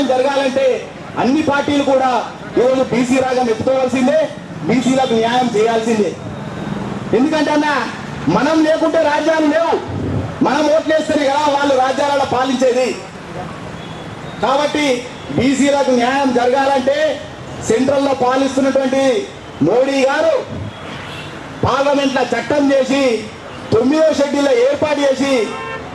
న్యాయం జరగాలంటే అన్ని పార్టీలు కూడా ఈరోజు బీసీ రాగం ఎత్తుకోవాల్సిందే బీసీలకు న్యాయం చేయాల్సిందే. ఎందుకంటే అన్న మనం లేకుంటే రాజ్యాలు లేవు. మనం ఓట్లేస్తేనే కదా వాళ్ళు రాజ్యాలలో పాలించేది. కాబట్టి బీసీలకు న్యాయం జరగాలంటే సెంట్రల్లో పాలిస్తున్నటువంటి మోడీ గారు పార్లమెంట్లో చట్టం చేసి తొమ్మిదో షెడ్యూల్లో ఏర్పాటు చేసి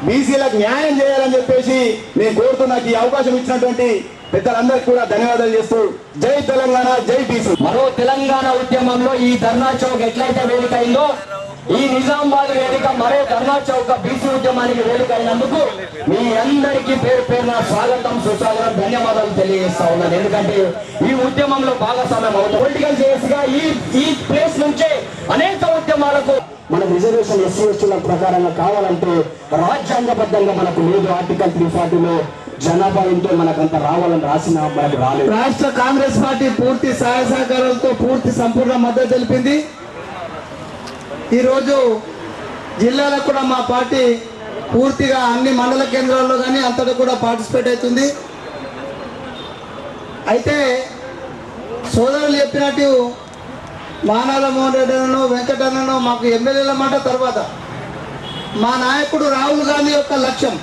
బీసీలకు న్యాయం చేయాలని చెప్పేసి నేను నాకు ఈ అవకాశం ఇచ్చినటువంటి పెద్దలందరికీ కూడా ధన్యవాదాలు చేస్తూ జై తెలంగాణ జై బీసీ. మరో తెలంగాణ ఉద్యమంలో ఈ ధర్నా చౌక్ ఎట్లయితే వేదిక అయిందో ఈ నిజామాబాద్ వేదిక మరే ధర్నా చౌక బీసీ ఉద్యమానికి వేదిక అయినందుకు మీ అందరికీ పేరు పేరున స్వాగతం సుస్వాగతం ధన్యవాదాలు తెలియజేస్తా ఉన్నాను. ఎందుకంటే ఈ ఉద్యమంలో భాగస్వామ్యం అవుతుంది. పొలిటికల్ జేఎస్గా ఈ ఈ ప్లేస్ నుంచే అనేక ఉద్యమాలకు మన రిజర్వేషన్ ఎస్సీ ఎస్టీల ప్రకారంగా కావాలంటే రాజ్యాంగబద్ధంగా మనకు లేదు. ఆర్టికల్ త్రీ ఫార్టీలో జనాభా ఉంటే మనకంత రావాలని రాసిన మనకు రాలేదు. రాష్ట్ర కాంగ్రెస్ పార్టీ పూర్తి సహాయ సహకారాలతో పూర్తి సంపూర్ణ మద్దతు తెలిపింది. ఈరోజు జిల్లాలో కూడా మా పార్టీ పూర్తిగా అన్ని మండల కేంద్రాల్లో కానీ అంతటా కూడా పార్టిసిపేట్ అవుతుంది. అయితే సోదరులు చెప్పినట్టు మానాల మోహన్ రెడ్డి అన్నను వెంకటన్నను మాకు ఎమ్మెల్యేల మాట తర్వాత. మా నాయకుడు రాహుల్ గాంధీ యొక్క లక్ష్యం.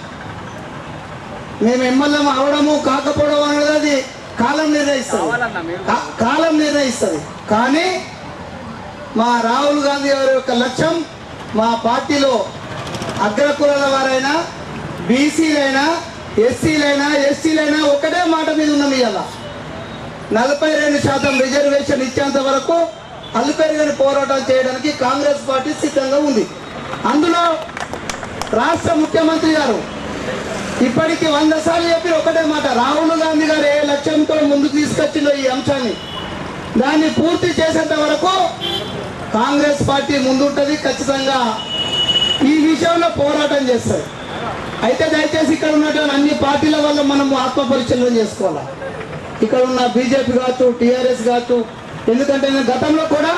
మేము ఎమ్మెల్యే అవడము కాకపోవడం అనేది అది కాలం నిర్ణయిస్తుంది. కాలం నిర్ణయిస్తుంది. కానీ మా రాహుల్ గాంధీ గారి యొక్క లక్ష్యం మా పార్టీలో అగ్రకులాల వారైనా బీసీలైనా ఎస్సీలైనా ఎస్సీలైనా ఒకటే మాట మీద ఉన్నాం ఇవాళ నలభై రెండు శాతం రిజర్వేషన్ ఇచ్చేంత వరకు అల్లుపెరుగని పోరాటం చేయడానికి కాంగ్రెస్ పార్టీ సిద్ధంగా ఉంది. అందులో రాష్ట్ర ముఖ్యమంత్రి గారు ఇప్పటికి వంద సార్లు చెప్పి ఒకటే మాట రాహుల్ గాంధీ గారు ఏ లక్ష్యంతో ముందుకు తీసుకొచ్చిందో ఈ అంశాన్ని. దాన్ని పూర్తి చేసేంత వరకు కాంగ్రెస్ పార్టీ ముందుంటది ఖచ్చితంగా ఈ విషయంలో పోరాటం చేస్తారు అయితే దయచేసి ఇక్కడ ఉన్నటువంటి అన్ని పార్టీల వల్ల మనము ఆత్మ చేసుకోవాలి? ఇక్కడ ఉన్న బీజేపీ కావచ్చు టీఆర్ఎస్ కావచ్చు ఎందుకంటే నేను గతంలో కూడా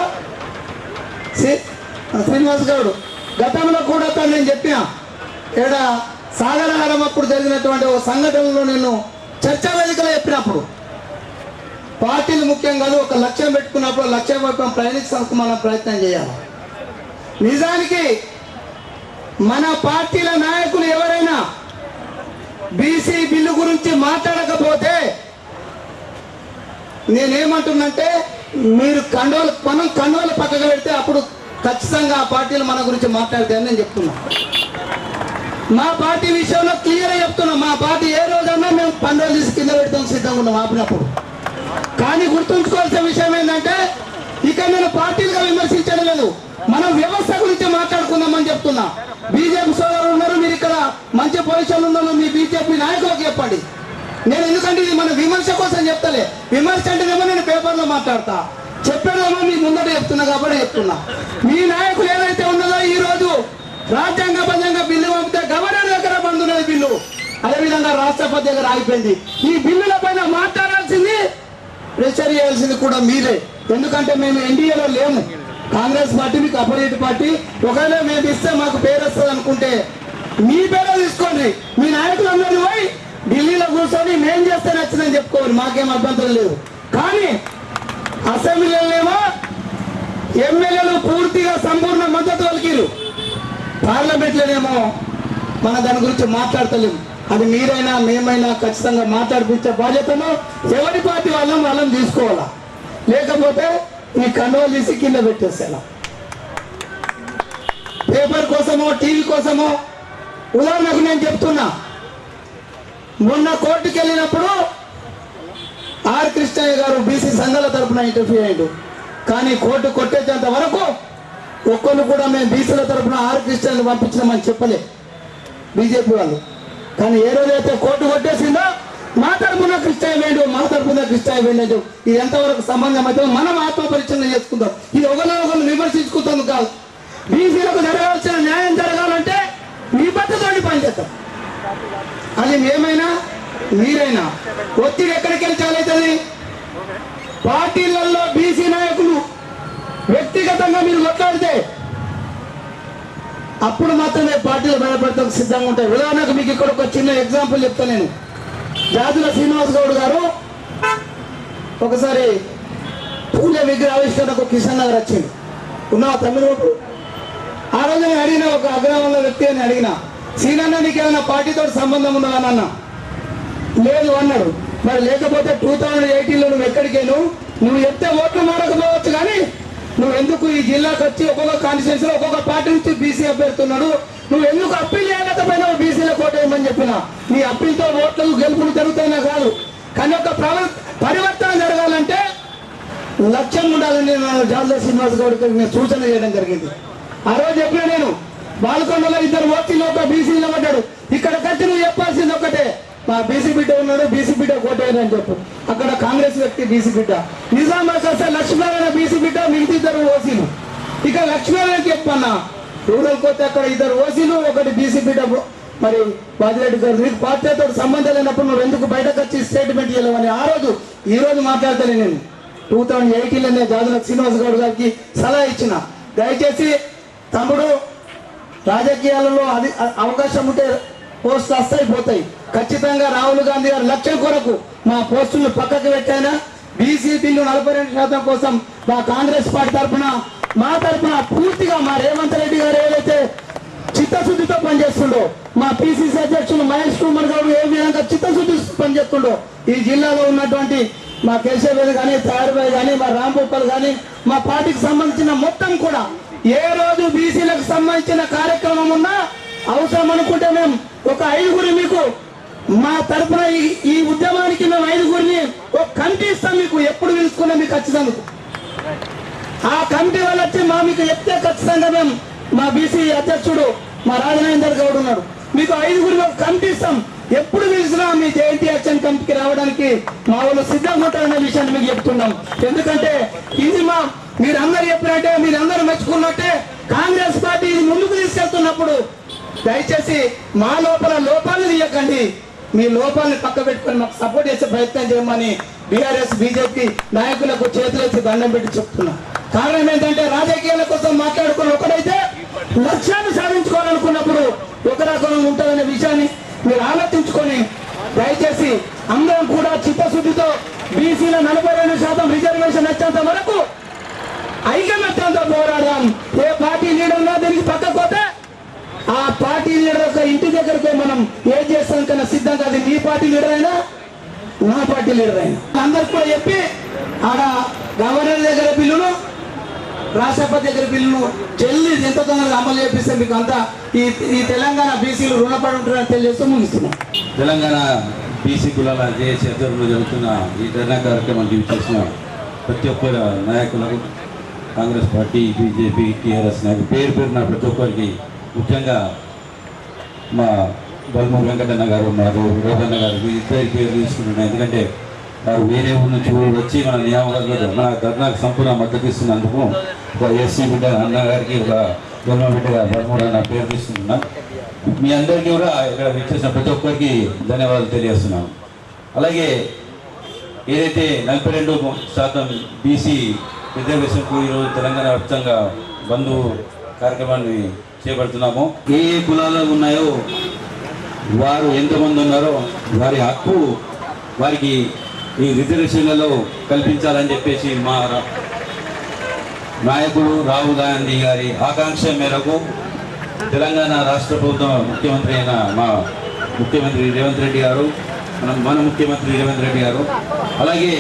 శ్రీ- శ్రీనివాస్ గౌడ్ గతంలో కూడా తను నేను చెప్పిన ఇక్కడ సాగరహారం అప్పుడు జరిగినటువంటి ఒక సంఘటనలో నేను చర్చా వేదికలో చెప్పినప్పుడు పార్టీలు ముఖ్యం కాదు ఒక లక్ష్యం పెట్టుకున్నప్పుడు లక్ష్యం వైపు ప్రయాణించడానికి మనం ప్రయత్నం చేయాలి. నిజానికి మన పార్టీల నాయకులు ఎవరైనా బీసీ బిల్లు గురించి మాట్లాడకపోతే నేనేమంటున్నంటే మీరు కండోలు మనం కండోలు పక్కకు పెడితే అప్పుడు ఖచ్చితంగా ఆ పార్టీలు మన గురించి మాట్లాడతాయని నేను చెప్తున్నా. మా పార్టీ విషయంలో క్లియర్గా చెప్తున్నాం. మా పార్టీ ఏ రోజన్నా మేము పండుగ తీసి కింద పెడతాం సిద్ధంగా ఉన్నాం ఆపినప్పుడు. కానీ గుర్తుంచుకోవాల్సిన విషయం ఏంటంటే ఇక్కడ నేను పార్టీలుగా విమర్శించడం లేదు. మనం వ్యవస్థ గురించి మాట్లాడుకుందామని చెప్తున్నా. బీజేపీ సోదరులు ఉన్నారు మీరు ఇక్కడ మంచి పొజిషన్ ఉన్నారు మీ బీజేపీ నాయకులకు చెప్పండి. నేను ఎందుకంటే ఇది మన విమర్శ కోసం చెప్తలే. విమర్శ అంటేనేమో నేను పేపర్లో మాట్లాడతా. చెప్పేదేమో మీ ముందట చెప్తున్నా కాబట్టి చెప్తున్నా. మీ నాయకులు ఏదైతే ఉన్నదో ఈ రోజు రాజ్యాంగబద్ధంగా బిల్లు పంపితే గవర్నర్ దగ్గర బంద్ ఉన్నది బిల్లు. అదేవిధంగా రాష్ట్రపతి దగ్గర ఆగిపోయింది. ఈ బిల్లుల పైన మాట్లాడాల్సింది ప్రెషర్ చేయాల్సింది కూడా మీరే. ఎందుకంటే మేము ఎన్డీఏలో లేము. కాంగ్రెస్ పార్టీ మీకు అపోజిట్ పార్టీ. ఒకవేళ మేము ఇస్తే మాకు పేరు వస్తుంది అనుకుంటే మీ పేరే తీసుకోండి. మీ నాయకులందరినీ పోయి ఢిల్లీలో కూర్చొని మేం చేస్తే నచ్చిందని చెప్పుకోవాలి. మాకేం అభ్యంతరం లేదు. కానీ అసెంబ్లీలోనేమో ఎమ్మెల్యేలు పూర్తిగా సంపూర్ణ మద్దతు పలికిరు పార్లమెంట్లోనేమో మన దాని గురించి మాట్లాడతలేము. అది మీరైనా మేమైనా ఖచ్చితంగా మాట్లాడిపించే బాధ్యతను ఎవరి పార్టీ వాళ్ళం వాళ్ళని తీసుకోవాలా? లేకపోతే ఈ కండువలు తీసి కింద పెట్టేసేలా? పేపర్ కోసమో టీవీ కోసమో ఉదాహరణకు నేను చెప్తున్నా. మొన్న కోర్టుకి వెళ్ళినప్పుడు ఆర్ కృష్ణయ్య గారు బీసీ సంఘాల తరపున ఇంటర్వ్యూ అయ్యాడు. కానీ కోర్టు కొట్టేంత వరకు ఒక్కరు కూడా మేము బీసీల తరపున ఆర్ కృష్ణయ్యను పంపించినామని చెప్పలే. బీజేపీ వాళ్ళు. కానీ ఏ రోజైతే కోర్టు కొట్టేసిందో మా తరపున క్రిస్టాయి వేడు మా తరపున క్రిస్టాయి వేయలేదు ఇది ఎంతవరకు సంబంధం అయితే మనం ఆత్మ పరిచయం చేసుకుందాం ఇది ఒకరిని ఒకరు విమర్శించుకుంటాం కాదు. బీసీలకు జరగాల్సిన న్యాయం జరగాలంటే మీ పద్ధతితోటి పనిచేస్తాం. అది మేమైనా మీరైనా. ఒత్తిడి ఎక్కడికి వెళ్ళి చాలవుతుంది పార్టీలలో బీసీ నాయకులు వ్యక్తిగతంగా మీరు కొట్లాడితే అప్పుడు మాత్రమే పార్టీలు బయటపడతాం సిద్ధంగా ఉంటాయి ఉదాహరణకు మీకు ఇక్కడ ఒక చిన్న ఎగ్జాంపుల్ చెప్తా నేను. జాతుల శ్రీనివాస్ గౌడ్ గారు ఒకసారి పూజ విగ్రహావిష్కరణకు కిషన్ నగర్ వచ్చింది ఉన్నావా తమిళ బాబు? ఆ రోజు నేను అడిగిన ఒక అగ్రహంలో వ్యక్తి అని అడిగిన సీనన్న నీకు ఏమైనా పార్టీతో సంబంధం ఉన్నదా అన్న లేదు అన్నాడు. మరి లేకపోతే టూ థౌజండ్ ఎయిటీన్లో నువ్వు ఎక్కడికేను నువ్వు నువ్వు చెప్తే ఓట్లు మారకపోవచ్చు కానీ నువ్వు ఎందుకు ఈ జిల్లాకు వచ్చి ఒక్కొక్క కాన్స్టిట్యూన్సీలో ఒక్కొక్క పార్టీ నుంచి బీసీ అభ్యర్థున్నాడు నువ్వు ఎందుకు అప్పీల్ చేయలేకపోయినావు బీసీలో కోటేయమని చెప్పిన? నీ అప్పీల్తో ఓట్లు గెలుపులు జరుగుతాయినా కాదు. కానీ ఒక పరివర్తన జరగాలంటే లక్ష్యం ఉండాలని నేను జాలద శ్రీనివాస్ గౌడ్కి నేను సూచన చేయడం జరిగింది. ఆ రోజు చెప్పిన నేను బాలకొండలో ఇద్దరు ఓటీలో ఒక బీసీ నిలబడ్డాడు ఇక్కడ వచ్చి నువ్వు చెప్పాల్సింది ఒకటే మా బీసీ బిడ్డ ఉన్నాడు బీసీ బిడ్డ కోటేయని అని చెప్పు. అక్కడ కాంగ్రెస్ వ్యక్తి బీసీ బిడ్డ. నిజామాబాద్ వస్తే లక్ష్మీనారాయణ బీసీ బిడ్డ మిగతా ఇద్దరు ఓసీలు. ఇక లక్ష్మీనారాయణ చెప్పన్నా రూరల్ పోతే అక్కడ ఇద్దరు ఓసీలు ఒకటి బీసీ బిడ్డ మరి బాజిరెడ్డి గారు. నీకు పార్టీతో సంబంధం లేనప్పుడు నువ్వు ఎందుకు బయటకు వచ్చి స్టేట్మెంట్ చేయలేవని ఆ రోజు ఈ రోజు మాట్లాడతాను నేను. టూ థౌజండ్ ఎయిటీన్లోనే జాదుల శ్రీనివాస్ గౌడ్ గారికి సలహా ఇచ్చిన. దయచేసి తమ్ముడు రాజకీయాలలో అది అవకాశం ఉంటే పోస్ట్ వస్తాయి పోతాయి ఖచ్చితంగా రాహుల్ గాంధీ గారి లక్ష్యం కొరకు మా పోస్టులను పక్కకు పెట్టైనా? బీసీ బిల్లు నలభై రెండు శాతం కోసం మా కాంగ్రెస్ పార్టీ తరఫున మా తరఫున పూర్తిగా మా రేవంత్ రెడ్డి గారు ఏదైతే చిత్తశుద్ధితో పనిచేస్తుండో మా పిసిసి అధ్యక్షులు మహేష్ కుమార్ గారు ఏ విధంగా చిత్తశుద్ధి పనిచేస్తుండో ఈ జిల్లాలో ఉన్నటువంటి మా కేశవేది కానీ తయారుబాయ్ కానీ మా రాంభూపాల్ కానీ మా పార్టీకి సంబంధించిన మొత్తం కూడా ఏ రోజు బీసీలకు సంబంధించిన కార్యక్రమం ఉన్నా అవసరం అనుకుంటే మేము ఒక ఐదుగురి మీకు మా తరపున ఈ ఈ ఉద్యమానికి మేము ఐదుగురిని ఒక కమిటీ ఇస్తాం మీకు. ఎప్పుడు పిలుచుకున్నా మీకు ఖచ్చితంగా. ఆ కమిటీ వాళ్ళు వచ్చి మా మీకు చెప్తే ఖచ్చితంగా మేము మా బీసీ అధ్యక్షుడు మా రాజనేందర్ గౌడ్ ఉన్నాడు. మీకు ఐదుగురు ఒక కమిటీ ఇస్తాం. ఎప్పుడు పిలిచినా మీ జయంతి యాక్షన్ కమిటీకి రావడానికి మా వాళ్ళు సిద్ధంగా ఉంటారనే విషయాన్ని మీకు చెప్తున్నాం. ఎందుకంటే ఇది మా మీరందరూ చెప్పినట్టే మీరందరూ మెచ్చుకున్నట్టే కాంగ్రెస్ పార్టీ ఇది ముందుకు తీసుకెళ్తున్నప్పుడు దయచేసి మా లోపల లోపాలు తీయకండి. మీ లోపాలను పక్క పెట్టుకొని మాకు సపోర్ట్ చేసే ప్రయత్నం చేయమని బీఆర్ఎస్ బీజేపీ నాయకులకు చేతులెత్తి దండం పెట్టి చెప్తున్నా. కారణం ఏంటంటే రాజకీయాల కోసం మాట్లాడుకున్న ఒకడైతే లక్ష్యాన్ని సాధించుకోవాలనుకున్నప్పుడు ఒక రకం ఉంటుందనే విషయాన్ని మీరు ఆలోచించుకొని దయచేసి అందరం కూడా చిత్తశుద్ధితో బీసీల నలభై రెండు శాతం రిజర్వేషన్ వచ్చేంత వరకు ఐకమత్యంతో పోరాడదాం ఏ పార్టీ లీడర్ ఉన్నా దీనికి ఆ ఇంటి దగ్గరకు మనం ఏం చేస్తాం కన్నా సిద్ధంగా కాదు మీ పార్టీ లీడర్ అయినా నా పార్టీ లీడర్ అయినా. అందరికి కూడా చెప్పి ఆడ గవర్నర్ దగ్గర బిల్లును రాష్ట్రపతి దగ్గర బిల్లును చెల్లి ఎంత తొందరగా అమలు చేపిస్తే మీకు అంతా ఈ ఈ తెలంగాణ బీసీలు రుణపడి ఉంటారని తెలియజేస్తూ ముగిస్తున్నాం. తెలంగాణ బీసీ కులాల జేఏసీ అధ్వర్యంలో జరుగుతున్న ఈ ధర్నా కార్యక్రమం చేసిన ప్రతి ఒక్కరు నాయకులకు కాంగ్రెస్ పార్టీ బీజేపీ టీఆర్ఎస్ నాయకులు పేరు పేరున ప్రతి ఒక్కరికి ముఖ్యంగా మా బల్మూరు వెంకటన్న గారు ఉన్నారు రోహన్న గారు మీ ఇద్దరి పేరు తీసుకుంటున్నాను ఎందుకంటే వారు వేరే ఊరి నుంచి ఊరు వచ్చి మన నియామకంలో మన ధర్నాకు సంపూర్ణ మద్దతు ఇస్తున్నందుకు ఒక ఎస్సీ బిడ్డ అన్న గారికి ఒక బల్మ బిడ్డగా బల్మూరు అన్న పేరు తీసుకుంటున్నాను మీ అందరికీ కూడా ఇక్కడ విచ్చేసిన ప్రతి ఒక్కరికి ధన్యవాదాలు తెలియజేస్తున్నాను. అలాగే ఏదైతే నలభై రెండు శాతం బీసీ రిజర్వేషన్కు ఈరోజు తెలంగాణ వ్యాప్తంగా బంధు కార్యక్రమాన్ని చేపడుతున్నాము. ఏ ఏ కులాలు ఉన్నాయో వారు ఎంతమంది ఉన్నారో వారి హక్కు వారికి ఈ రిజర్వేషన్లలో కల్పించాలని చెప్పేసి మా రా- నాయకుడు రాహుల్ గాంధీ గారి ఆకాంక్ష మేరకు తెలంగాణ రాష్ట్ర ప్రభుత్వం ముఖ్యమంత్రి అయిన మా ముఖ్యమంత్రి రేవంత్ రెడ్డి గారు మన మన ముఖ్యమంత్రి రేవంత్ రెడ్డి గారు అలాగే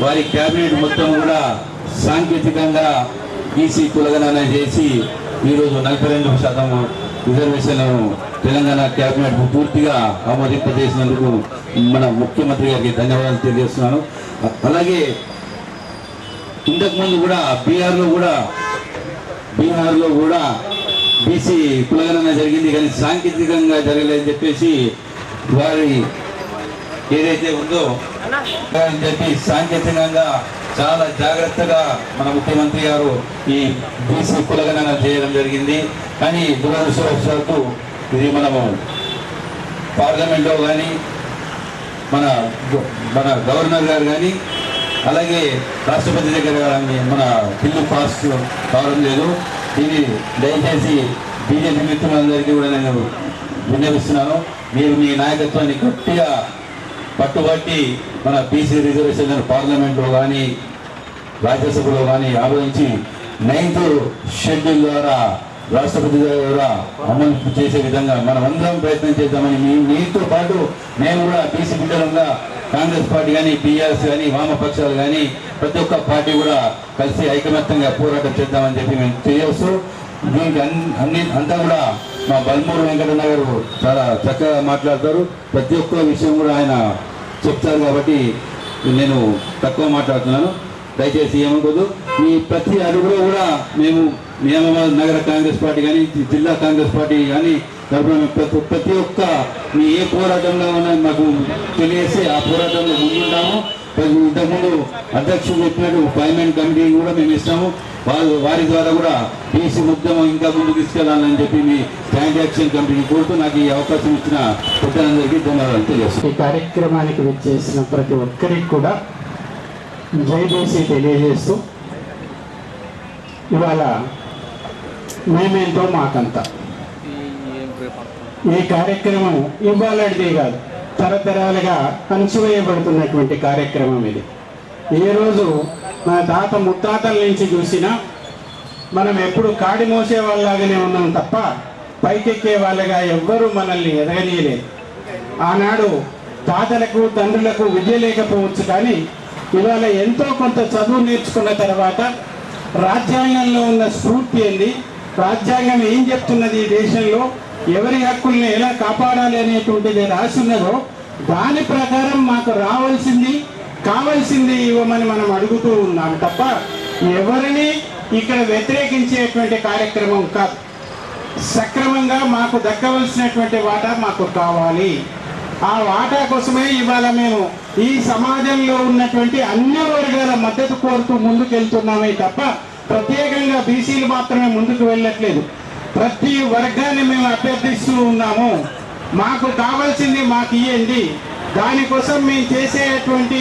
వారి క్యాబినెట్ మొత్తం కూడా సాంకేతికంగా ఈసీ కులగణన చేసి ఈరోజు నలభై రెండు శాతం రిజర్వేషన్లను తెలంగాణ క్యాబినెట్ పూర్తిగా ఆమోదింపజేసినందుకు మన ముఖ్యమంత్రి గారికి ధన్యవాదాలు తెలియజేస్తున్నాను. అలాగే ఇంతకుముందు కూడా బీహార్లో కూడా బీహార్లో కూడా బీసీ కులగణన జరిగింది. కానీ సాంకేతికంగా జరగలేదని చెప్పేసి వారి ఏదైతే ఉందో అని చెప్పి సాంకేతికంగా చాలా జాగ్రత్తగా మన ముఖ్యమంత్రి గారు ఈ బీసీ కులగణన చేయడం జరిగింది. కానీ దురదృష్టవశాత్తు ఇది మనము పార్లమెంట్లో కానీ మన మన గవర్నర్ గారు కానీ అలాగే రాష్ట్రపతి దగ్గర కానీ మన బిల్లు పాస్ కావడం లేదు. ఇది దయచేసి బీజేపీ మిత్రులందరికీ కూడా నేను విన్నవిస్తున్నాను. మీరు మీ నాయకత్వాన్ని గట్టిగా పట్టుబట్టి మన బీసీ రిజర్వేషన్ పార్లమెంట్లో కానీ రాజ్యసభలో కానీ ఆలోచించి నైన్త్ షెడ్యూల్ ద్వారా రాష్ట్రపతి ద్వారా అమలు చేసే విధంగా మనం అందరం ప్రయత్నం చేద్దామని మీ మీతో పాటు నేను కూడా బీసీ బిడ్డలంగా కాంగ్రెస్ పార్టీ కానీ బీఆర్ఎస్ కానీ వామపక్షాలు కానీ ప్రతి ఒక్క పార్టీ కూడా కలిసి ఐకమత్యంగా పోరాటం చేద్దామని చెప్పి మేము చేయవచ్చు దీనికి అన్ని అన్ని అంతా కూడా మా బల్మూరు వెంకటన్న గారు చాలా చక్కగా మాట్లాడతారు. ప్రతి ఒక్క విషయం కూడా ఆయన చెప్తారు కాబట్టి నేను తక్కువ మాట్లాడుతున్నాను. దయచేసి ఏమనుకోదు మీ ప్రతి అడుగులో కూడా మేము నియామాబాద్ నగర కాంగ్రెస్ పార్టీ కానీ జిల్లా కాంగ్రెస్ పార్టీ కానీ ప్రతి ప్రతి ఒక్క మీ ఏ పోరాటంలో ఉన్నా మాకు తెలియజేసి ఆ పోరాటంలో ముందుంటాము. ఇంతకుముందు అధ్యక్షుడు చెప్పినట్టు ఫైనాన్స్ కమిటీ కూడా మేము ఇస్తాము. వారు వారి ద్వారా కూడా బీసీ ఉద్యమం ఇంకా ముందుకు తీసుకెళ్ళాలని చెప్పి మీ స్టాండ్ యాక్షన్ కమిటీని కోరుతూ నాకు ఈ అవకాశం ఇచ్చిన పెద్దలందరికీ ధన్యవాదాలు తెలియజేస్తాను ఈ కార్యక్రమానికి విచ్చేసిన ప్రతి ఒక్కరికి కూడా జైదేశీ తెలియజేస్తూ ఇవాళ మేమేంతో మాకంత. ఈ కార్యక్రమం ఇవ్వాలడిదే కాదు. తరతరాలుగా అణచివేయబడుతున్నటువంటి కార్యక్రమం ఇది. ఏ రోజు మన తాత ముత్తాతల నుంచి చూసినా మనం ఎప్పుడు కాడి మోసే వాళ్ళలాగానే ఉన్నాం తప్ప పైకెక్కే వాళ్ళగా ఎవ్వరూ మనల్ని ఎదగనీయలేదు. ఆనాడు తాతలకు తండ్రులకు విద్య లేకపోవచ్చు కానీ ఇవాళ ఎంతో కొంత చదువు నేర్చుకున్న తర్వాత రాజ్యాంగంలో ఉన్న స్ఫూర్తి ఏంది? రాజ్యాంగం ఏం చెప్తున్నది ఈ దేశంలో? ఎవరి హక్కుల్ని ఎలా కాపాడాలి అనేటువంటిది రాసి దాని ప్రకారం మాకు రావాల్సింది కావాల్సింది ఇవ్వమని మనం అడుగుతూ ఉన్నాం తప్ప ఎవరిని ఇక్కడ వ్యతిరేకించేటువంటి కార్యక్రమం కాదు. సక్రమంగా మాకు దక్కవలసినటువంటి వాటా మాకు కావాలి. ఆ వాటా కోసమే ఇవాళ మేము ఈ సమాజంలో ఉన్నటువంటి అన్ని వర్గాల మద్దతు కోరుతూ ముందుకెళ్తున్నామే తప్ప ప్రత్యేకంగా బీసీలు మాత్రమే ముందుకు వెళ్ళట్లేదు. ప్రతి వర్గాన్ని మేము అభ్యర్థిస్తూ ఉన్నాము. మాకు కావాల్సింది మాకు ఇవ్వండి దానికోసం మేము చేసేటువంటి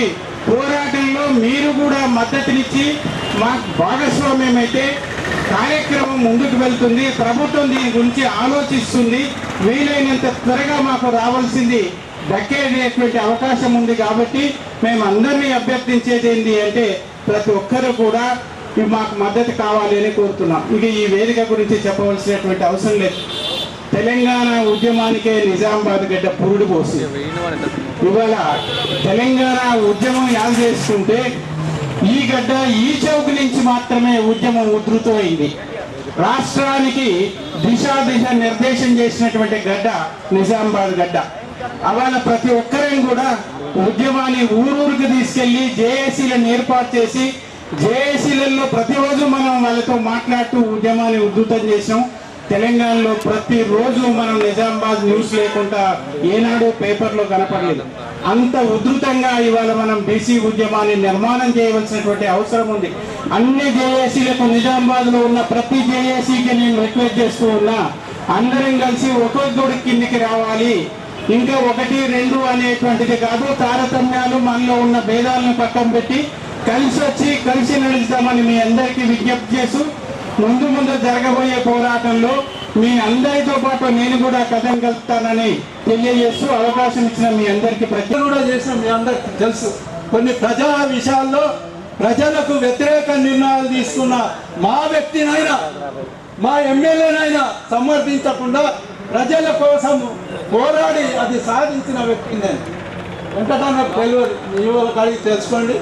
పోరాటంలో మీరు కూడా మద్దతునిచ్చి మాకు భాగస్వామ్యమైతే కార్యక్రమం ముందుకు వెళ్తుంది. ప్రభుత్వం దీని గురించి ఆలోచిస్తుంది. వీలైనంత త్వరగా మాకు రావాల్సింది దక్కేటటువంటి అవకాశం ఉంది కాబట్టి మేము అందరినీ అభ్యర్థించేది ఏంటి అంటే ప్రతి ఒక్కరు కూడా మాకు మద్దతు కావాలి అని కోరుతున్నాం. ఇక ఈ వేదిక గురించి చెప్పవలసినటువంటి అవసరం లేదు. తెలంగాణ ఉద్యమానికే నిజామాబాద్ గడ్డ పురుడు పోసి ఇవాళ తెలంగాణ ఉద్యమం యాద చేసుకుంటే ఈ గడ్డ ఈ చౌక్ నుంచి మాత్రమే ఉద్యమం ఉధృతమైంది. రాష్ట్రానికి దిశ దిశ నిర్దేశం చేసినటువంటి గడ్డ నిజామాబాద్ గడ్డ. అవాళ ప్రతి ఒక్కరిని కూడా ఉద్యమాన్ని ఊరూరికి తీసుకెళ్ళి జేఏసీలను ఏర్పాటు చేసి జేఏసీలలో ప్రతిరోజు మనం వాళ్ళతో మాట్లాడుతూ ఉద్యమాన్ని ఉధృతం చేసాం తెలంగాణలో ప్రతిరోజు మనం నిజామాబాద్ న్యూస్ లేకుండా ఏనాడు పేపర్లో కనపడలేదు. అంత ఉధృతంగా ఇవాళ మనం బీసీ ఉద్యమాన్ని నిర్మాణం చేయవలసినటువంటి అవసరం ఉంది. అన్ని జేఏసీలకు నిజామాబాద్లో ఉన్న ప్రతి జేఏసీకి నేను రిక్వెస్ట్ చేస్తూ ఉన్నా అందరం కలిసి ఒక్కొక్కడి కిందికి రావాలి. ఇంకా ఒకటి రెండు అనేటువంటిది కాదు. తారతమ్యాలు మనలో ఉన్న భేదాలను పక్కన పెట్టి కలిసి వచ్చి కలిసి నడుస్తామని మీ అందరికీ విజ్ఞప్తి చేస్తూ ముందు ముందు జరగబోయే పోరాటంలో మీ అందరితో పాటు నేను కూడా కథం కలుపుతానని తెలియజేస్తూ అవకాశం ఇచ్చిన మీ అందరికీ ప్రజలు కూడా చేసిన మీ అందరికి తెలుసు. కొన్ని ప్రజా విషయాల్లో ప్రజలకు వ్యతిరేక నిర్ణయాలు తీసుకున్న మా వ్యక్తినైనా మా ఎమ్మెల్యేనైనా సమర్థించకుండా ప్రజల కోసం పోరాడి అది సాధించిన వ్యక్తి నేను. వెంకటన్న తెలియదు మీ వాళ్ళకి తెలుసుకోండి.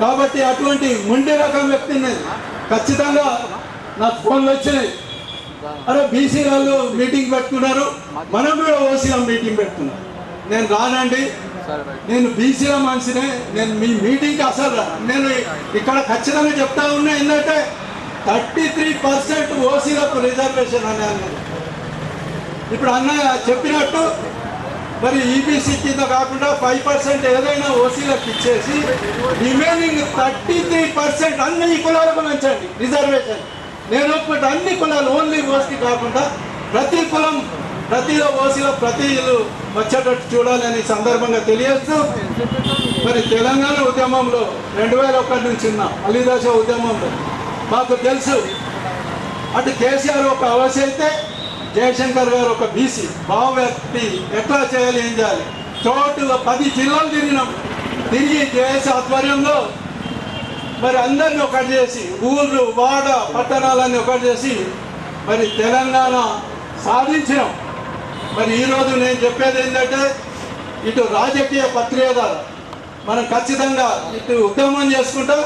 కాబట్టి అటువంటి ముండి రకం వ్యక్తిని ఖచ్చితంగా నాకు ఫోన్లు వచ్చినాయి. అరే బీసీ వాళ్ళు మీటింగ్ పెట్టుకున్నారు. మనం కూడా ఓసీఎం మీటింగ్ పెట్టుకున్నాం. నేను రానండి. నేను బీసీల మనిషినే. నేను మీ మీటింగ్కి అసలు రా. నేను ఇక్కడ ఖచ్చితంగా చెప్తా ఉన్నా ఏంటంటే థర్టీ త్రీ పర్సెంట్ ఓసీలకు రిజర్వేషన్ అని అన్నారు. ఇప్పుడు అన్న చెప్పినట్టు మరి ఈబీసీ కింద కాకుండా ఫైవ్ పర్సెంట్ ఏదైనా ఓసీలకు ఇచ్చేసి రిమైనింగ్ థర్టీ త్రీ పర్సెంట్ అన్ని కులాలకు పెంచండి రిజర్వేషన్ నేను ఒప్పుకుంటే అన్ని కులాలు ఓన్లీ ఓసీ కాకుండా ప్రతి కులం ప్రతి ఓసీలో ప్రతి ఇల్లు వచ్చేటట్టు చూడాలని సందర్భంగా తెలియజేస్తూ మరి తెలంగాణ ఉద్యమంలో రెండు వేల ఒకటి నుంచి ఉన్న అలీదశ ఉద్యమంలో మాకు తెలుసు. అటు కేసీఆర్ ఒక అవసరం అయితే జయశంకర్ గారు ఒక బీసీ భావవ్యక్తి ఎట్లా చేయాలి ఏం చేయాలి? చోటు పది జిల్లాలు తిరిగినాం. తిరిగి జేఏసీ ఆధ్వర్యంలో మరి అందరిని ఒకటి చేసి ఊళ్ళు వాడ పట్టణాలన్నీ ఒకటి చేసి మరి తెలంగాణ సాధించినాం. మరి ఈరోజు నేను చెప్పేది ఏంటంటే ఇటు రాజకీయ ప్రక్రియ ద్వారా మనం ఖచ్చితంగా ఇటు ఉద్యమం చేసుకుంటా.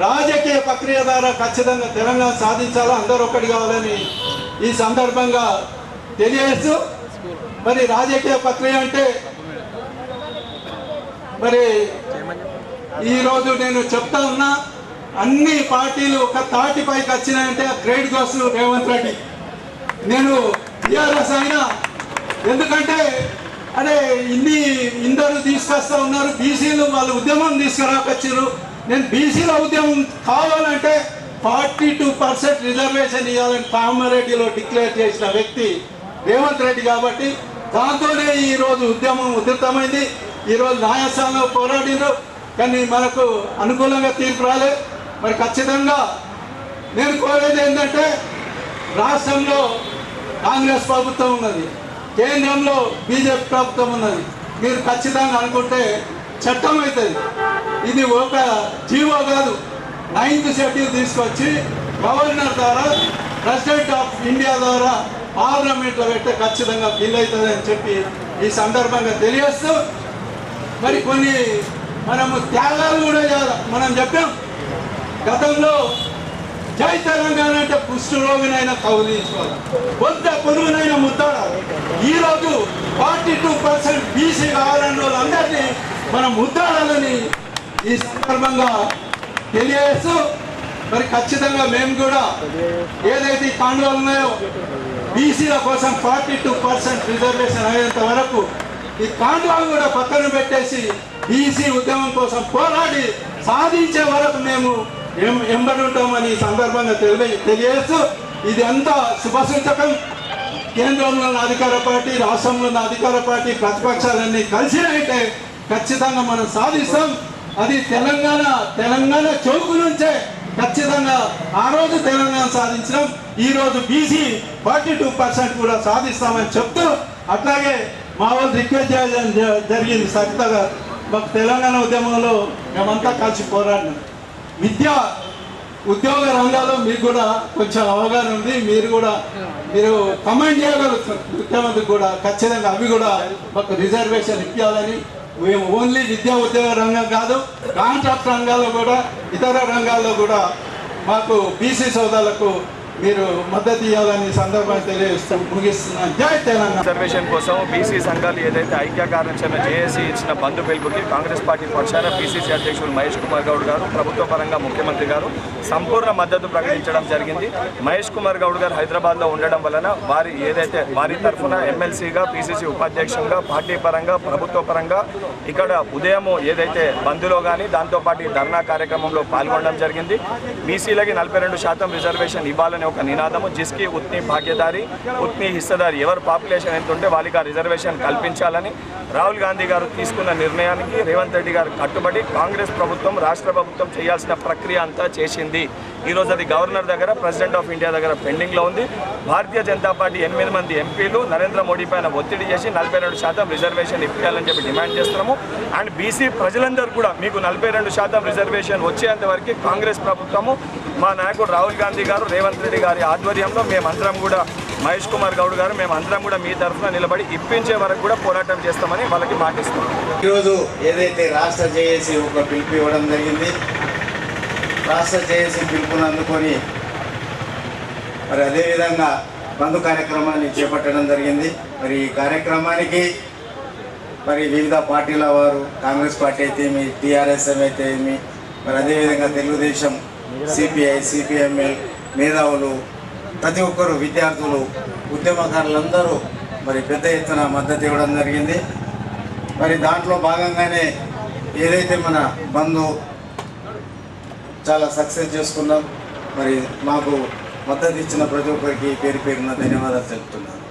రాజకీయ ప్రక్రియ ద్వారా ఖచ్చితంగా తెలంగాణ సాధించాలో అందరూ ఒకటి కావాలని ఈ సందర్భంగా తెలియజేస్తూ మరి రాజకీయ ప్రక్రియ అంటే మరి ఈరోజు నేను చెప్తా ఉన్నా అన్ని పార్టీలు ఒక తాటిపైకి వచ్చినాయంటే గ్రేట్ గోస్ రేవంత్ రెడ్డి. నేను టీఆర్ఎస్ అయినా ఎందుకంటే అరే ఇన్ని ఇందరు తీసుకొస్తా ఉన్నారు బీసీలు వాళ్ళు ఉద్యమం తీసుకురాకొచ్చారు నేను బీసీల ఉద్యమం కావాలంటే ఫార్టీ టూ పర్సెంట్ రిజర్వేషన్ ఇవ్వాలని కామారెడ్డిలో డిక్లేర్ చేసిన వ్యక్తి రేవంత్ రెడ్డి కాబట్టి దాంతోనే ఈరోజు ఉద్యమం ఉధృతమైంది. ఈరోజు న్యాయస్థానంలో పోరాడినారు కానీ మనకు అనుకూలంగా తీర్పు రాలేదు మరి ఖచ్చితంగా నేను కోరేది ఏంటంటే రాష్ట్రంలో కాంగ్రెస్ ప్రభుత్వం ఉన్నది. కేంద్రంలో బీజేపీ ప్రభుత్వం ఉన్నది. మీరు ఖచ్చితంగా అనుకుంటే చట్టం అవుతుంది. ఇది ఒక జీవో కాదు. నైన్త్ షెడ్యూల్ తీసుకొచ్చి గవర్నర్ ద్వారా ప్రెసిడెంట్ ఆఫ్ ఇండియా ద్వారా పార్లమెంట్లో పెట్టే ఖచ్చితంగా బిల్ అవుతుంది అని చెప్పి ఈ సందర్భంగా తెలియస్తూ మరి కొన్ని మనము త్యాగాలు కూడా చేయాలి మనం చెప్పాం. గతంలో జై తెలంగాణ అంటే కుష్ఠరోగినైనా కౌలించుకోవాలి వద్ద పొరుగునైనా ముద్దాడాలి. ఈరోజు ఫార్టీ టూ పర్సెంట్ బీసీ కావాలన్న వాళ్ళందరినీ మనం ముద్దాడాలని ఈ సందర్భంగా తెలియజేస్తూ మరి ఖచ్చితంగా మేము కూడా ఏదైతే ఈ తాండవాలు ఉన్నాయో బీసీల కోసం ఫార్టీ టూ పర్సెంట్ రిజర్వేషన్ అయ్యేంత వరకు ఈ కాండవాలు కూడా పక్కన పెట్టేసి బీసీ ఉద్యమం కోసం పోరాడి సాధించే వరకు మేము ఎం ఎంబడి ఈ సందర్భంగా తెలియ తెలియజేస్తూ ఇది అంతా శుభసూచకం. కేంద్రంలో ఉన్న అధికార పార్టీ రాష్ట్రంలో ఉన్న అధికార పార్టీ ప్రతిపక్షాలన్నీ కలిసినైతే ఖచ్చితంగా మనం సాధిస్తాం. అది తెలంగాణ తెలంగాణ చౌకు నుంచే ఖచ్చితంగా ఆ రోజు తెలంగాణ సాధించడం ఈ రోజు బీసీ ఫార్టీ టూ పర్సెంట్ కూడా సాధిస్తామని చెప్తూ అట్లాగే మా వాళ్ళు రిక్వెస్ట్ చేయడం జరిగింది సరితగా మాకు తెలంగాణ ఉద్యమంలో మేమంతా కలిసి పోరాడినాం. విద్య ఉద్యోగ రంగాల్లో మీకు కూడా కొంచెం అవగాహన ఉంది. మీరు కూడా మీరు కమెంట్ చేయగలుగుతారు. ముఖ్యమంత్రి కూడా ఖచ్చితంగా అవి కూడా మాకు రిజర్వేషన్ ఇప్పించాలని మేము ఓన్లీ విద్యా ఉద్యోగ రంగం కాదు కాంట్రాక్ట్ రంగాల్లో కూడా ఇతర రంగాల్లో కూడా మాకు బీసీ సోదాలకు మీరు మద్దతు ఇవ్వాలని సందర్భాన్ని తెలియజేస్తూ ముగిస్తున్నాను. జై తెలంగాణ. రిజర్వేషన్ కోసం బీసీ సంఘాలు ఏదైతే ఐక్య కార్యాచరణ జేఏసీ ఇచ్చిన బంధు పిలుపుకి కాంగ్రెస్ పార్టీ పక్షాన బీసీసీ అధ్యక్షులు మహేష్ కుమార్ గౌడ్ గారు ప్రభుత్వ పరంగా ముఖ్యమంత్రి గారు సంపూర్ణ మద్దతు ప్రకటించడం జరిగింది. మహేష్ కుమార్ గౌడ్ గారు హైదరాబాద్లో ఉండడం వలన వారి ఏదైతే వారి తరఫున ఎమ్మెల్సీగా పిసిసి ఉపాధ్యక్షంగా పార్టీ పరంగా ప్రభుత్వ పరంగా ఇక్కడ ఉదయం ఏదైతే బంధులో కానీ దాంతోపాటు ధర్నా కార్యక్రమంలో పాల్గొనడం జరిగింది. బీసీలకి నలభై రెండు శాతం రిజర్వేషన్ ఇవ్వాలని ఒక నినాదము జిస్కి ఉత్ని భాగ్యదారి ఉత్ని హిస్సదారి. ఎవరు పాపులేషన్ ఎంత ఉంటే వాళ్ళకి ఆ రిజర్వేషన్ కల్పించాలని రాహుల్ గాంధీ గారు తీసుకున్న నిర్ణయానికి రేవంత్ రెడ్డి గారు కట్టుబడి కాంగ్రెస్ ప్రభుత్వం రాష్ట్ర ప్రభుత్వం చేయాల్సిన ప్రక్రియ అంతా చేసింది. ఈరోజు అది గవర్నర్ దగ్గర ప్రెసిడెంట్ ఆఫ్ ఇండియా దగ్గర పెండింగ్లో ఉంది. భారతీయ జనతా పార్టీ ఎనిమిది మంది ఎంపీలు నరేంద్ర మోడీ పైన ఒత్తిడి చేసి నలభై రెండు శాతం రిజర్వేషన్ ఇప్పించాలని చెప్పి డిమాండ్ చేస్తున్నాము. అండ్ బీసీ ప్రజలందరూ కూడా మీకు నలభై రెండు శాతం రిజర్వేషన్ వచ్చేంత వరకు కాంగ్రెస్ ప్రభుత్వము మా నాయకుడు రాహుల్ గాంధీ గారు రేవంత్ రెడ్డి గారి ఆధ్వర్యంలో మేమందరం కూడా మహేష్ కుమార్ గౌడ్ గారు మేమందరం కూడా మీ తరఫున నిలబడి ఇప్పించే వరకు కూడా పోరాటం చేస్తామని వాళ్ళకి మాటిస్తున్నాం. ఈరోజు ఏదైతే రాష్ట్ర జేఏసీ ఒక పిలుపు ఇవ్వడం జరిగింది రాష్ట్ర జేఏసీ పిలుపుని అందుకొని మరి అదేవిధంగా బంధు కార్యక్రమాన్ని చేపట్టడం జరిగింది. మరి ఈ కార్యక్రమానికి మరి వివిధ పార్టీల వారు కాంగ్రెస్ పార్టీ అయితే ఏమి టీఆర్ఎస్ అయితే ఏమి మరి అదేవిధంగా తెలుగుదేశం సిపిఐ సిపిఎంఏ మేధావులు ప్రతి ఒక్కరు విద్యార్థులు ఉద్యమకారులందరూ మరి పెద్ద ఎత్తున మద్దతు ఇవ్వడం జరిగింది. మరి దాంట్లో భాగంగానే ఏదైతే మన బంధు చాలా సక్సెస్ చేసుకున్నాం మరి మాకు మద్దతు ఇచ్చిన ప్రతి ఒక్కరికి పేరు పేరున ధన్యవాదాలు తెలుపుతున్నాను.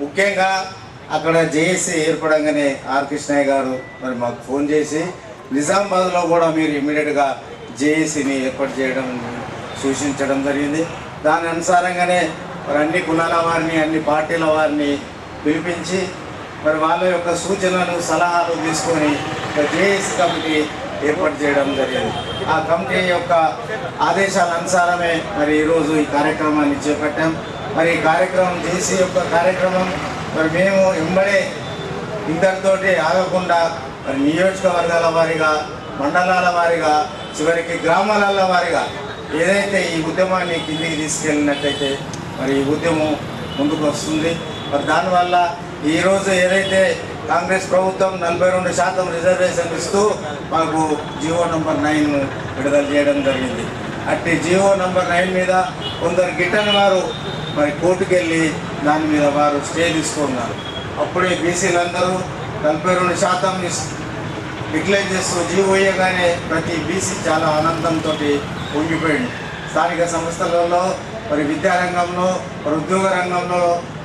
ముఖ్యంగా అక్కడ జేఏసీ ఏర్పడంగానే ఆర్ కృష్ణయ్య గారు మరి మాకు ఫోన్ చేసి నిజామాబాద్లో కూడా మీరు ఇమీడియట్గా జేఏసీని ఏర్పాటు చేయడం సూచించడం జరిగింది. దాని అనుసారంగానే మరి అన్ని కులాల వారిని అన్ని పార్టీల వారిని పిలిపించి మరి వాళ్ళ యొక్క సూచనలు సలహాలు తీసుకొని జేఏసీ కమిటీ ఏర్పాటు చేయడం జరిగింది. ఆ కమిటీ యొక్క ఆదేశాల అనుసారమే మరి ఈరోజు ఈ కార్యక్రమాన్ని చేపట్టాం. మరి ఈ కార్యక్రమం జేసీ యొక్క కార్యక్రమం మరి మేము ఇంబడే ఇద్దరితోటి ఆగకుండా మరి నియోజకవర్గాల వారీగా మండలాల వారీగా చివరికి గ్రామాలలో వారిగా ఏదైతే ఈ ఉద్యమాన్ని కిందికి తీసుకెళ్ళినట్టయితే మరి ఈ ఉద్యమం ముందుకు వస్తుంది. మరి దానివల్ల ఈరోజు ఏదైతే కాంగ్రెస్ ప్రభుత్వం నలభై రెండు శాతం రిజర్వేషన్ ఇస్తూ మాకు జియో నంబర్ నైన్ విడుదల చేయడం జరిగింది. అట్టి జియో నంబర్ నైన్ మీద కొందరు గిట్టని వారు మరి కోర్టుకు వెళ్ళి దాని మీద వారు స్టే తీసుకున్నారు. అప్పుడే బీసీలందరూ నలభై రెండు శాతం డిక్లేర్ చేస్తూ జీవో వేయగానే ప్రతి బీసీ చాలా ఆనందంతో పొంగిపోయింది స్థానిక సంస్థలలో మరి విద్యారంగంలో మరి ఉద్యోగ రంగంలో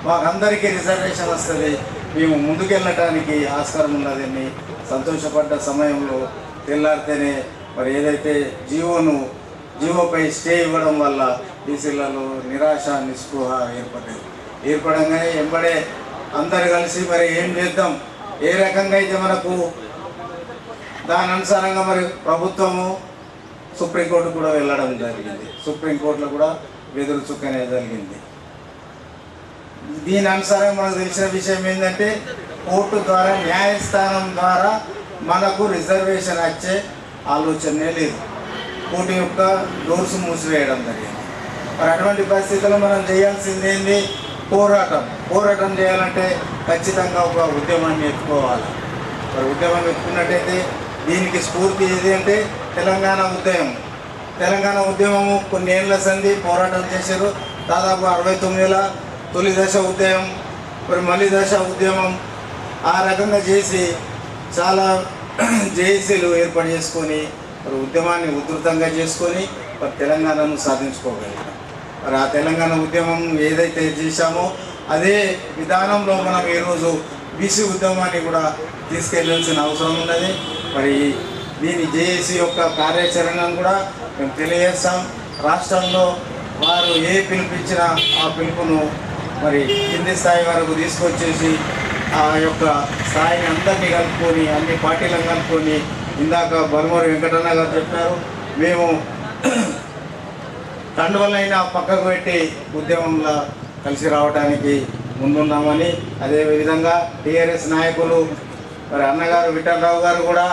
మాకందరికీ రిజర్వేషన్ వస్తుంది. మేము ముందుకెళ్ళటానికి ఆస్కారం ఉన్నదని సంతోషపడ్డ సమయంలో తెల్లారితేనే మరి ఏదైతే జీవోను జీవోపై స్టే ఇవ్వడం వల్ల బీసీలలో నిరాశ నిస్పృహ ఏర్పడింది ఏర్పడంగానే ఎంబడే అందరు కలిసి మరి ఏం చేద్దాం? ఏ రకంగా అయితే మనకు దాని అనుసారంగా మరి ప్రభుత్వము సుప్రీంకోర్టు కూడా వెళ్ళడం జరిగింది. సుప్రీంకోర్టులో కూడా వెదురు చుక్కనే జరిగింది. దీని అనుసారం మనకు తెలిసిన విషయం ఏంటంటే కోర్టు ద్వారా న్యాయస్థానం ద్వారా మనకు రిజర్వేషన్ వచ్చే ఆలోచనే లేదు. కోర్టు యొక్క డోర్స్ మూసివేయడం జరిగింది. మరి అటువంటి పరిస్థితుల్లో మనం చేయాల్సింది ఏంటి పోరాటం. పోరాటం చేయాలంటే ఖచ్చితంగా ఒక ఉద్యమాన్ని ఎత్తుకోవాలి. మరి ఉద్యమం ఎత్తుకున్నట్టయితే దీనికి స్ఫూర్తి ఏది అంటే తెలంగాణ ఉద్యమం. తెలంగాణ ఉద్యమము కొన్ని ఏళ్ళ సంధి పోరాటం చేశారు. దాదాపు అరవై తొమ్మిదిల తొలి దశ ఉద్యమం మరి మలి దశ ఉద్యమం ఆ రకంగా చేసి చాలా జేఏసీలు ఏర్పాటు చేసుకొని మరి ఉద్యమాన్ని ఉధృతంగా చేసుకొని మరి తెలంగాణను సాధించుకోగలిగాం మరి ఆ తెలంగాణ ఉద్యమం ఏదైతే చేశామో అదే విధానంలో మనం ఈరోజు బీసీ ఉద్యమాన్ని కూడా తీసుకెళ్ళాల్సిన అవసరం ఉన్నది. మరి దీని జేఏసీ యొక్క కార్యాచరణను కూడా మేము తెలియజేస్తాం. రాష్ట్రంలో వారు ఏ పిలుపిచ్చినా ఆ పిలుపును మరి కింది స్థాయి వరకు తీసుకొచ్చేసి ఆ యొక్క స్థాయిని అందరినీ కలుపుకొని అన్ని పార్టీలను కలుపుకొని ఇందాక బలమూరి వెంకటన్న గారు చెప్పారు మేము కండువలైనా పక్కకు పెట్టి ఉద్యమంలో కలిసి రావడానికి ముందున్నామని. అదేవిధంగా టీఆర్ఎస్ నాయకులు మరి అన్నగారు విఠలరావు గారు కూడా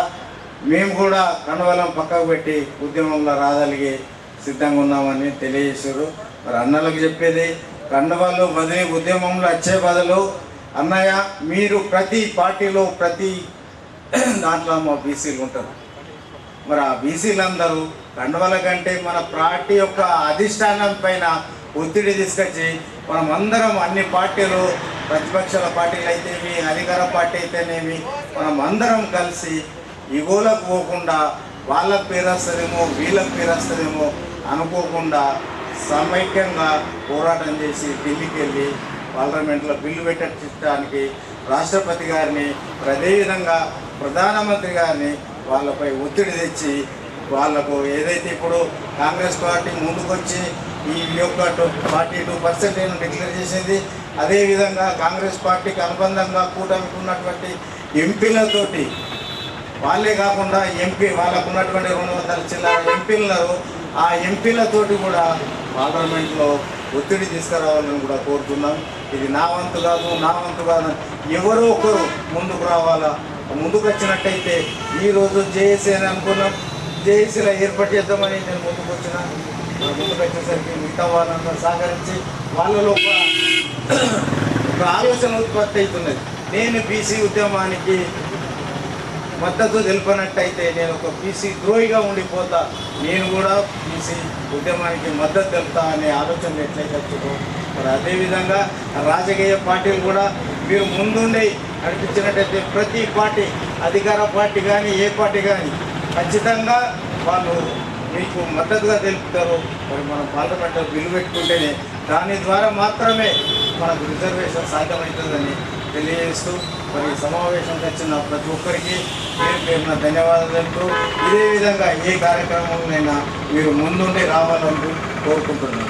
మేము కూడా కండువలం పక్కకు పెట్టి ఉద్యమంలో రాదలిగి సిద్ధంగా ఉన్నామని తెలియజేశారు. మరి అన్నలకు చెప్పేది కండువాలు బదిలీ ఉద్యమంలో వచ్చే బదులు అన్నయ్య మీరు ప్రతి పార్టీలో ప్రతి దాంట్లో మా బీసీలు ఉంటారు. మరి ఆ బీసీలందరూ కండువల కంటే మన పార్టీ యొక్క అధిష్టానం పైన ఒత్తిడి తీసుకొచ్చి మనం అందరం అన్ని పార్టీలు ప్రతిపక్షాల పార్టీలు అయితేమి అధికార పార్టీ అయితేనేమి మనం అందరం కలిసి ఇగోలకు పోకుండా వాళ్ళకు పేరు వస్తుందేమో వీళ్ళకి పేరు వస్తుందేమో అనుకోకుండా సమైక్యంగా పోరాటం చేసి ఢిల్లీకి వెళ్ళి పార్లమెంట్లో బిల్లు పెట్టడానికి రాష్ట్రపతి గారిని అదేవిధంగా ప్రధానమంత్రి గారిని వాళ్ళపై ఒత్తిడి తెచ్చి వాళ్ళకు ఏదైతే ఇప్పుడు కాంగ్రెస్ పార్టీ ముందుకొచ్చి ఈ యొక్క ఫార్టీ టూ పర్సెంట్ నేను డిక్లేర్ చేసింది. అదేవిధంగా కాంగ్రెస్ పార్టీకి అనుబంధంగా కూటమికి ఉన్నటువంటి ఎంపీలతోటి వాళ్ళే కాకుండా ఎంపీ వాళ్ళకు ఉన్నటువంటి రెండు వందల చిన్న ఆ ఎంపీలతోటి కూడా పార్లమెంట్లో ఒత్తిడి తీసుకురావాలని కూడా కోరుతున్నాం. ఇది నా వంతు కాదు నా వంతు కాదు. ఎవరో ఒకరు ముందుకు రావాలా? ముందుకు వచ్చినట్టయితే ఈరోజు జేఏసీ అని అనుకున్నాం. జేఏసీలో ఏర్పాటు చేద్దామని నేను ముందుకు వచ్చిన వచ్చేసరికి మిగతా వాళ్ళందరూ సహకరించి వాళ్ళలో ఒక ఆలోచన ఉత్పత్తి అవుతున్నది. నేను బీసీ ఉద్యమానికి మద్దతు తెలిపినట్టయితే నేను ఒక బీసీ ద్రోహిగా ఉండిపోతా. నేను కూడా బీసీ ఉద్యమానికి మద్దతు తెలుపుతా అనే ఆలోచన ఎట్లయితే వచ్చిందో మరి అదేవిధంగా రాజకీయ పార్టీలు కూడా మీరు ముందుండి నడిపించినట్టయితే ప్రతి పార్టీ అధికార పార్టీ కానీ ఏ పార్టీ కానీ ఖచ్చితంగా వాళ్ళు మీకు మద్దతుగా తెలుపుతారు. మరి మనం పార్లమెంట్లో బిల్లు పెట్టుకుంటేనే దాని ద్వారా మాత్రమే మనకు రిజర్వేషన్ సాధ్యమవుతుందని తెలియజేస్తూ మరి సమావేశంకి వచ్చిన ప్రతి ఒక్కరికి పేరు పేరున ధన్యవాదాలు తెలుపుతూ ఇదే విధంగా ఏ కార్యక్రమంలోనైనా మీరు ముందుండి రావాలని కోరుకుంటున్నాను.